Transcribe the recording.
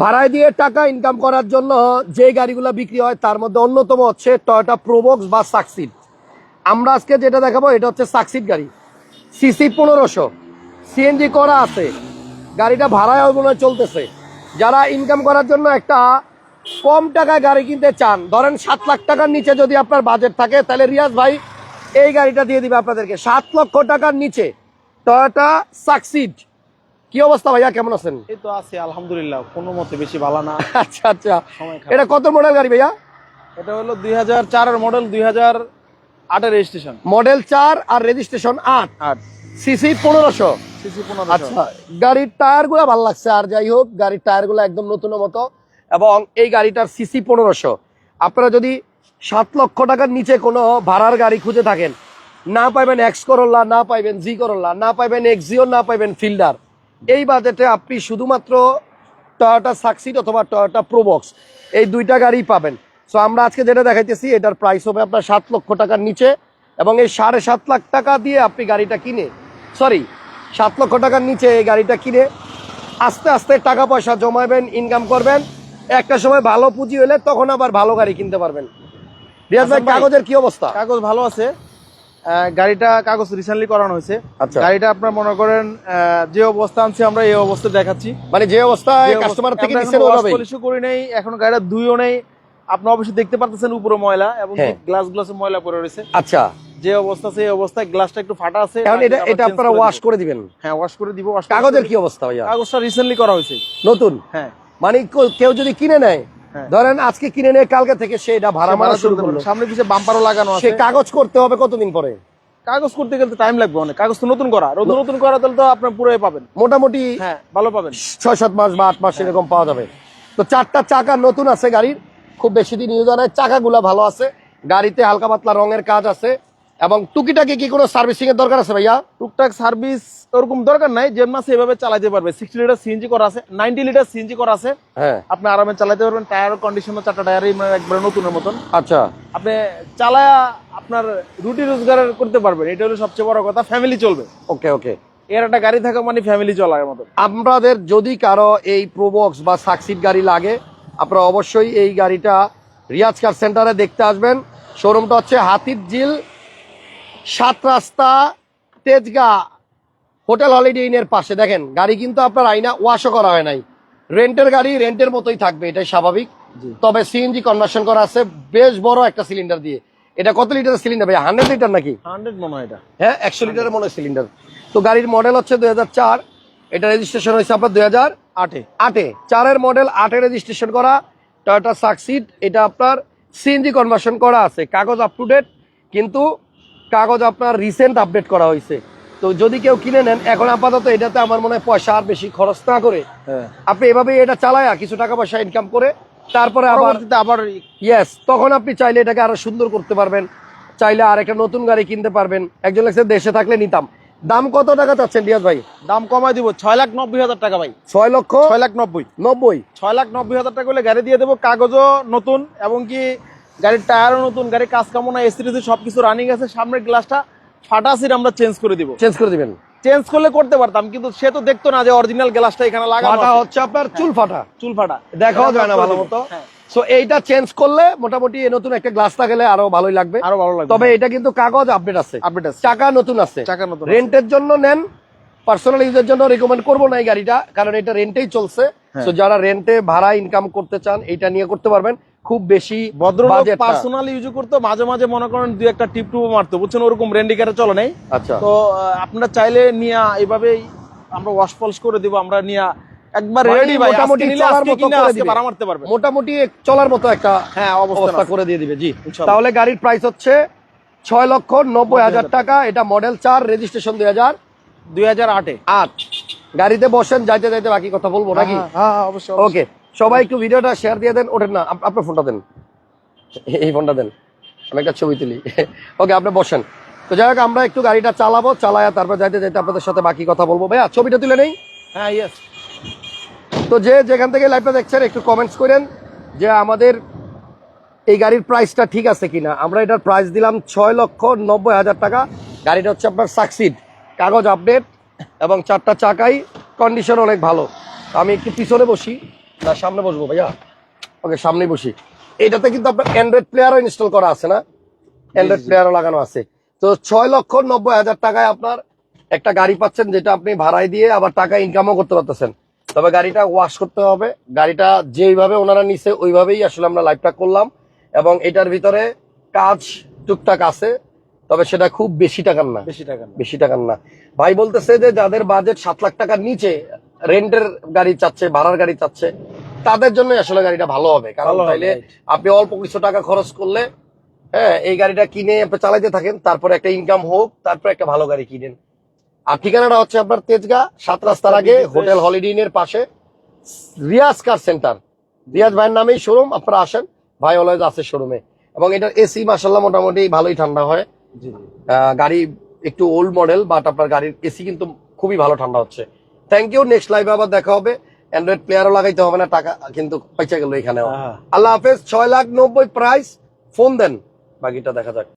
ভাড়ায় দিয়ে টাকা ইনকাম করার জন্য যে গাড়িগুলো বিক্রি হয়, তার মধ্যে অন্যতম হচ্ছে টয়োটা প্রোবক্স বা সাকসিড আমরা আজকে যেটা দেখাবো, এটা হচ্ছে সাকসিড গাড়ি। সিসি পনেরোশো। সিএনজি করা আছে। গাড়িটা ভাড়ায় মনে চলতেছে। যারা ইনকাম করার জন্য একটা কম টাকায় গাড়ি কিনতে চান, ধরেন সাত লাখ টাকার নিচে যদি আপনার বাজেট থাকে, তাহলে রিয়াজ ভাই এই গাড়িটা দিয়ে দিবে আপনাদেরকে। সাত লক্ষ টাকার নিচে টয়োটা সাকসিড কি অবস্থা ভাইয়া? কেমন আছেন? এই তো আছে আলহামদুলিল্লাহ। কোনো মতে বেশি ভালো না। আচ্ছা আচ্ছা। এটা কত মডেল গাড়ি ভাইয়া? এটা হলো দুই হাজার মডেল দুই হাজার আটের রেজিস্ট্রেশন মডেল চার আর রেজিস্ট্রেশন আট। আট। সিসি পনেরোশো। সিসি পনেরো আচ্ছা গাড়ির টায়ারগুলো ভালো লাগছে আর যাই হোক গাড়ির টায়ারগুলো একদম নতুনের মতো। এবং এই গাড়িটার সিসি পনেরোশো। আপনারা যদি সাত লক্ষ টাকার নিচে কোনো ভাড়ার গাড়ি খুঁজে থাকেন না পাইবেন এক্স করল্লা না পাইবেন জি করল্লা না পাইবেন এক্সিও না পাইবেন ফিল্ডার এই বাজেটে আপনি শুধুমাত্র টয়োটা সাকসিড অথবা টয়োটা প্রোবক্স এই দুইটা গাড়ি পাবেন। সো আমরা আজকে যেটা দেখাইতেছি এটার প্রাইস হবে আপনার সাত লক্ষ টাকার নিচে এবং এই সাড়ে সাত লাখ টাকা দিয়ে আপনি গাড়িটা কিনে সরি সাত লক্ষ টাকার নিচে এই গাড়িটা কিনে আস্তে আস্তে টাকা পয়সা জমাবেন ইনকাম করবেন। একটা সময় ভালো পুঁজি হলে তখন আবার ভালো গাড়ি কিনতে পারবেন। রিয়াজ ভাই কাগজের কি অবস্থা? কাগজ ভালো আছে। গাড়িটা কাগজ রিসেন্টলি করানো হয়েছে। আচ্ছা। গাড়িটা আপনার মনে করেন যে অবস্থা আনছি আমরা এই অবস্থা দেখাচ্ছি। মানে যে অবস্থায় অবস্থা- কাস্টমার থেকে করি নাই এখন গাড়িটা ধুইও নেই। আপনি অবশ্যই দেখতে পারতেছেন উপরে ময়লা এবং হ্যাঁ। গ্লাস গ্লাসে ময়লা পড়ে রয়েছে। আচ্ছা। যে অবস্থা সেই অবস্থায় গ্লাসটা একটু ফাটা আছে এখন এটা এটা আপনারা ওয়াশ করে দিবেন। হ্যাঁ ওয়াশ করে দিব কাগজের কি অবস্থা ভাইয়া? কাগজটা রিসেন্টলি করা হয়েছে। নতুন? হ্যাঁ। মানে কেউ- যদি কিনে নেয়। ধরেন আজকে কিনে নেয় কালকে থেকে সে এটা ভাড়া মারা শুরু করল। সামনে পিছিয়ে বাম্পারও লাগানো সে কাগজ করতে হবে কতদিন পরে? কাগজ করতে গেলে টাইম লাগবে অনেক। কাগজ তো নতুন করা। নতুন নতুন করা তাহলে তো আপনার পুরোই পাবেন। মোটামুটি হ্যাঁ ভালো পাবেন। ছয় সাত মাস বা আট মাস এরকম পাওয়া যাবে। তো চারটা চাকা নতুন আছে গাড়ির। খুব বেশি দিন ইউজ হয় চাকাগুলো ভালো আছে। গাড়িতে হালকা পাতলা রঙের কাজ আছে। এবং টুকিটাকি কি কোনো সার্ভিসিং এর দরকার আছে ভাইয়া? টুকটাক সার্ভিস ওরকম দরকার নাই যে মাসে এভাবে চালাতে পারবে। সিক্সটি লিটার সিএনজি করা আছে নাইনটি লিটার সিএনজি করা আছে। হ্যাঁ। আপনি আরামে চালাতে পারবেন টায়ার কন্ডিশন চারটা টায়ারই মানে একবারে নতুনের মতন। আচ্ছা। আপনি চালায়া আপনার রুটি রোজগার করতে পারবেন এটা হলো সবচেয়ে বড় কথা ফ্যামিলি চলবে। ওকে ওকে। এর একটা গাড়ি থাকা মানে ফ্যামিলি চলার মতো। আপনাদের যদি কারও এই প্রোবক্স বা সাকসিড গাড়ি লাগে আপনারা অবশ্যই এই গাড়িটা রিয়াজ কার সেন্টারে দেখতে আসবেন। শোরুমটা হচ্ছে হাতির ঝিল সাত রাস্তা তেজগা হোটেল হলিডে ইনের পাশে। দেখেন গাড়ি কিন্তু আপনার আইনা ওয়াশও করা হয় নাই। রেন্টের গাড়ি রেন্টের মতোই থাকবে এটাই স্বাভাবিক। তবে সিএনজি কনভার্সন করা আছে বেশ বড় একটা সিলিন্ডার দিয়ে। এটা কত লিটারের সিলিন্ডার ভাই হান্ড্রেড লিটার নাকি? হান্ড্রেড মনে হয় এটা। হ্যাঁ একশো লিটারের মনে হয় সিলিন্ডার তো গাড়ির মডেল হচ্ছে দুই হাজার চার। এটা রেজিস্ট্রেশন হয়েছে আপনার দুই হাজার আটে। আটে। চারের মডেল আটে রেজিস্ট্রেশন করা। টয়োটা সাকসিড এটা আপনার সিএনজি কনভার্সন করা আছে। কাগজ আপ টু ডেট কিন্তু কাগজ আপনার রিসেন্ট আপডেট করা হয়েছে। তো যদি কেউ কিনে নেন এখন আপাতত এটাতে আমার মনে হয় পয়সা আর বেশি খরচ না করে হ্যাঁ। আপনি এভাবে এটা চালায়া কিছু টাকা পয়সা ইনকাম করে তারপরে আবার আবার ইয়েস তখন আপনি চাইলে এটাকে আরও সুন্দর করতে পারবেন। চাইলে আর একটা নতুন গাড়ি কিনতে পারবেন। একজন লাগছে দেশে থাকলে নিতাম। দাম কত টাকা চাচ্ছেন রিয়াজ ভাই? দাম কমাই দিব ছয় লাখ নব্বই হাজার টাকা ভাই। ছয় লক্ষ ছয় লাখ নব্বই। নব্বই? ছয় লাখ নব্বই হাজার টাকা হলে গাড়ি দিয়ে দেবো কাগজও নতুন এবং কি গাড়ির টায়ারও নতুন গাড়ির কাজ কামনা এসি টেসি সবকিছু রানিং আছে সামনের গ্লাসটা ফাটা সিট আমরা চেঞ্জ করে দিব। চেঞ্জ করে দিবেন। চেঞ্জ করলে করতে পারতাম কিন্তু সে তো দেখতো না যে অরিজিনাল গ্লাসটা এখানে লাগানো ফাটা হচ্ছে আপনার চুল ফাটা। চুল ফাটা। দেখাও যায় না ভালো মতো। হ্যাঁ, সো এইটা চেঞ্জ করলে মোটামুটি এই নতুন একটা গ্লাস থাকলে আরও ভালোই লাগবে। আরও ভালো লাগবে। তবে এটা কিন্তু কাগজ আপডেট আছে। আপডেট আছে। চাকা নতুন আছে। চাকা নতুন রেন্টের জন্য নেন। পার্সোনাল ইউজের জন্য রেকমেন্ড করব না এই গাড়িটা কারণ এটা রেন্টেই চলছে। হ্যাঁ। তো যারা রেন্টে ভাড়া ইনকাম করতে চান এটা নিয়ে করতে পারবেন। খুব বেশি ভদ্রলোক। পার্সোনাল ইউজ করতো মাঝে মাঝে মনে করেন দুই একটা টিপ টুপ মারতো। বুঝছেন ওরকম রেন্ডিকারে চলে নাই? আচ্ছা। তো আপনারা চাইলে নিয়ে এইভাবেই আমরা ওয়াশ পলিশ করে দিব আমরা নিয়ে একবার রেডি ভাই। মোটামুটি চলার মতো করে দিবে। ভাড়া মারতে পারবে। মোটামুটি চলার মতো একটা হ্যাঁ অবস্থা করে দিয়ে দিবে জি। তাহলে গাড়ির প্রাইস হচ্ছে ছয় লক্ষ নব্বই হাজার টাকা। এটা মডেল চার রেজিস্ট্রেশন দুই হাজার। দুই হাজার আটে। আট। গাড়িতে বসেন যাইতে যাইতে বাকি কথা বলব নাকি? হ্যাঁ হ্যাঁ অবশ্যই ওকে সবাই একটু ভিডিওটা শেয়ার দিয়ে দেন ওঠেন না আপনার ফোনটা দেন। এই ফোনটা দেন। আমি একটা ছবি তুলি। ওকে আপনি বসেন। তো যাই হোক আমরা একটু গাড়িটা চালাবো চালায়া তারপর যাইতে যাইতে আপনাদের সাথে বাকি কথা বলব। ভাইয়া ছবিটা তুলে নেই? হ্যাঁ ইয়েস তো যে যেখান থেকে লাইভটা দেখছেন একটু কমেন্টস করেন যে আমাদের এই গাড়ির প্রাইসটা ঠিক আছে কিনা। আমরা এটার প্রাইস দিলাম ছয় লক্ষ নব্বই হাজার টাকা। গাড়িটা হচ্ছে আপনার সাকসিড কাগজ আপডেট এবং চারটা চাকাই কন্ডিশন অনেক ভালো। আমি একটু পিছনে বসি। না সামনে বসবো ভাইয়া। ওকে সামনে বসি। এটাতে কিন্তু আপনার অ্যান্ড্রয়েড প্লেয়ারও ইনস্টল করা আছে না? অ্যান্ড্রয়েড। প্লেয়ারও লাগানো আছে। তো ছয় লক্ষ নব্বই হাজার টাকায় আপনার একটা গাড়ি পাচ্ছেন যেটা আপনি ভাড়ায় দিয়ে আবার টাকা ইনকামও করতে পারতেছেন। তবে গাড়িটা ওয়াশ করতে হবে। গাড়িটা যেইভাবে ওনারা নিছে ওইভাবেই আসলে আমরা লাইভটা করলাম। এবং এটার ভিতরে কাজ টুকটাক আছে তবে সেটা খুব বেশি টাকার না। বেশি টাকা বেশি টাকার না। ভাই বলতেছে যে যাদের বাজেট সাত লাখ টাকার নিচে রেন্টের গাড়ি চাচ্ছে ভাড়ার গাড়ি চাচ্ছে তাদের জন্য আসলে গাড়িটা ভালো হবে। কারণ তাইলে আপনি অল্প কিছু টাকা খরচ করলে হ্যাঁ এই গাড়িটা কিনে আপনি চালাইতে থাকেন তারপরে একটা ইনকাম হোক তারপরে একটা ভালো গাড়ি কিনেন। আর ঠিকানাটা হচ্ছে আপনার তেজগা সাত রাস্তার আগে হোটেল হলিডে ইনের পাশে রিয়াজ কার সেন্টার। রিয়াজ ভাইয়ের নামেই শোরুম আপনারা আসেন ভাই অলওয়েজ আছে শোরুমে এবং এটার এসি মাসাল্লাহ মোটামুটি ভালোই ঠান্ডা হয়। গাড়ি একটু ওল্ড মডেল বাট আপনার গাড়ির এসি কিন্তু খুবই ভালো ঠান্ডা হচ্ছে। থ্যাংক ইউ নেক্সট লাইভে আবার দেখা হবে। অ্যান্ড্রয়েড প্লেয়ারও লাগাইতে হবে না টাকা কিন্তু পয়সা গেল এখানেও। হ্যাঁ। আল্লাহ হাফেজ ছয় লাখ নব্বই প্রাইস ফোন দেন। বাকিটা দেখা যাক।